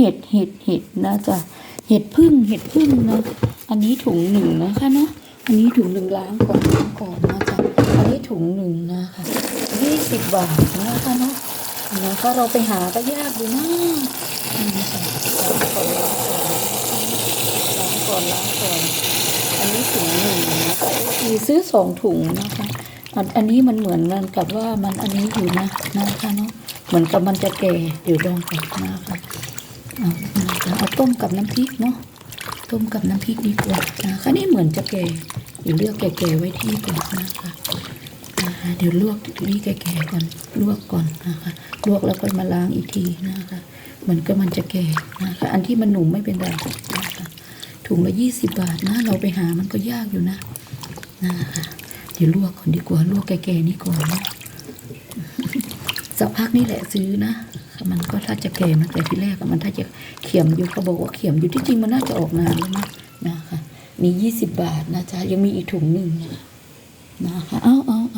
เห็ดเห็ดเห็ดนะจ๊ะเห็ดพึ่งเห็ดพึ่งนะอันนี้ถุงหนึ่งนะคะเนาะอันนี้ถุงหนึ่งล้างก่อนล้างก่อนนะจ๊ะอันนี้ถุงหนึ่งนะคะยี่สิบบาทนะคะเนาะนะคะเราไปหาก็ยากอยู่นะอืมค่ะล้างก่อนล้างก่อนล้างก่อนล้างก่อนอันนี้ถุงหนึ่งนะคะมีซื้อสองถุงนะคะอันอันนี้มันเหมือนกันกับว่ามันอันนี้อยู่นะนะคะเนาะเหมือนกับมันจะแก่เดี๋ยวลองก่อนนะคะ เอานะคะเอาต้มกับน้ำพริกเนาะต้มกับน้ำพริกดีกว่านะคะนี่เหมือนจะแก่เดี๋ยวเลือกแก่ๆไว้ที่ก่อนนะคะนะคะเดี๋ยวลวกนี่แก่ๆก่อนลวกก่อนนะคะลวกแล้วก็มาล้างอีกทีนะคะเหมือนกับมันจะแก่นะคะอันที่มันหนุ่มไม่เป็นไรนะคะถุงละยี่สิบบาทนะเราไปหามันก็ยากอยู่นะนะคะเดี๋ยวลวกก่อนดีกว่าลวกแก่ๆนี่ก่อนนะสักพักนี่แหละซื้อนะ มันก็ถ้าจะแก่มันแต่ที่แรกมันถ้าจะเขียมอยู่เขาบอกว่าเขียมอยู่ที่จริงมันน่าจะออกนานแล้วนะนะคะมียี่สิบบาทนะจ๊ะยังมีอีกถุงหนึ่งนะนะคะเอาเอาเอา